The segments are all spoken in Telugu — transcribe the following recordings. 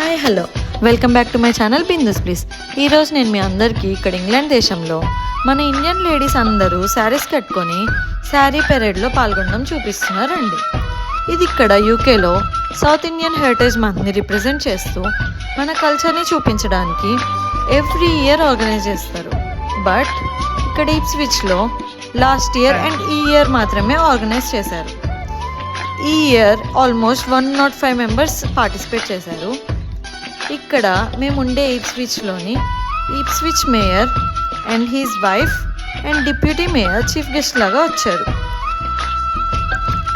Hi hello. Welcome back to my channel Bindus please. ఈరోజు నేను మీ అందరికీ ఇక్కడ ఇంగ్లాండ్ దేశంలో మన ఇండియన్ లేడీస్ అందరూ శారీస్ కట్టుకొని శారీ పెరేడ్లో పాల్గొనడం చూపిస్తున్నారండి. ఇది ఇక్కడ యూకేలో సౌత్ ఇండియన్ హెరిటేజ్ మంత్ని రిప్రజెంట్ చేస్తూ మన కల్చర్ని చూపించడానికి ఎవ్రీ ఇయర్ ఆర్గనైజ్ చేస్తారు. బట్ ఇక్కడ స్విచ్లో లాస్ట్ ఇయర్ అండ్ ఈ ఇయర్ మాత్రమే ఆర్గనైజ్ చేశారు. ఈ year almost one naught five members participate చేశారు. ఇక్కడ మేము ఉండే ఈప్స్విచ్లోని Ipswich mayor and his wife and deputy mayor chief guest లాగా వచ్చారు.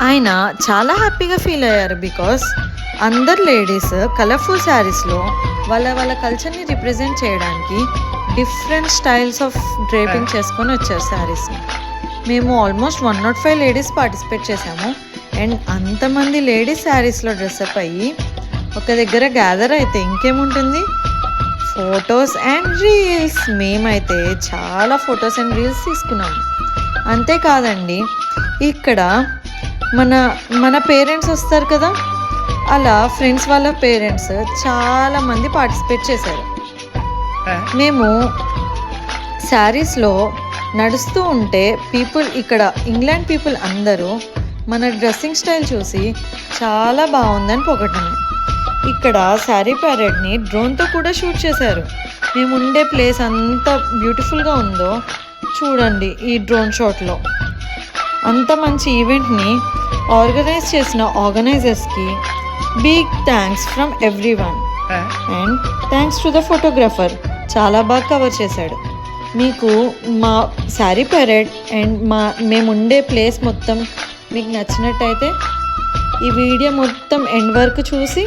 ఆయన చాలా హ్యాపీగా ఫీల్ అయ్యారు బికాస్ అందరు లేడీస్ కలర్ఫుల్ శారీస్లో వాళ్ళ వాళ్ళ కల్చర్ని రిప్రజెంట్ చేయడానికి డిఫరెంట్ స్టైల్స్ ఆఫ్ డ్రేపింగ్ చేసుకొని వచ్చారు శారీస్ని మేము almost one naught five ladies participate చేసాము అండ్ అంతమంది లేడీస్ శారీస్లో డ్రెస్అప్ అయ్యి ఒక దగ్గర గ్యాదర్ అయితే ఇంకేముంటుంది? ఫొటోస్ అండ్ రీల్స్ మేమైతే చాలా ఫొటోస్ అండ్ రీల్స్ తీసుకున్నాము అంతేకాదండి ఇక్కడ మన మన పేరెంట్స్ వస్తారు కదా? అలా ఫ్రెండ్స్ వాళ్ళ పేరెంట్స్ చాలా మంది పార్టిసిపేట్ చేశారు. మేము శారీస్లో నడుస్తూ ఉంటే పీపుల్ ఇక్కడ ఇంగ్లాండ్ పీపుల్ అందరూ మన డ్రెస్సింగ్ స్టైల్ చూసి చాలా బాగుందని పొగటమే ఇక్కడ శారీ ప్యారెడ్ని డ్రోన్తో కూడా షూట్ చేశారు. మేము ఉండే ప్లేస్ అంత బ్యూటిఫుల్గా ఉందో చూడండి ఈ డ్రోన్ షాట్లో. అంత మంచి ఈవెంట్ని ఆర్గనైజ్ చేసిన ఆర్గనైజర్స్కి big thanks from everyone and thanks to the photographer. చాలా బాగా కవర్ చేశాడు. మీకు మా శారీ పెరెడ్ అండ్ మా మేము ఉండే ప్లేస్ మొత్తం మీకు నచ్చినట్టయితే ఈ వీడియో మొత్తం ఎండ్ వరకు చూసి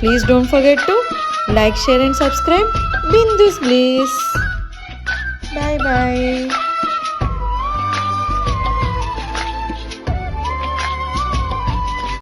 Please don't forget to like, share and subscribe. Bindus Bliss. Bye bye.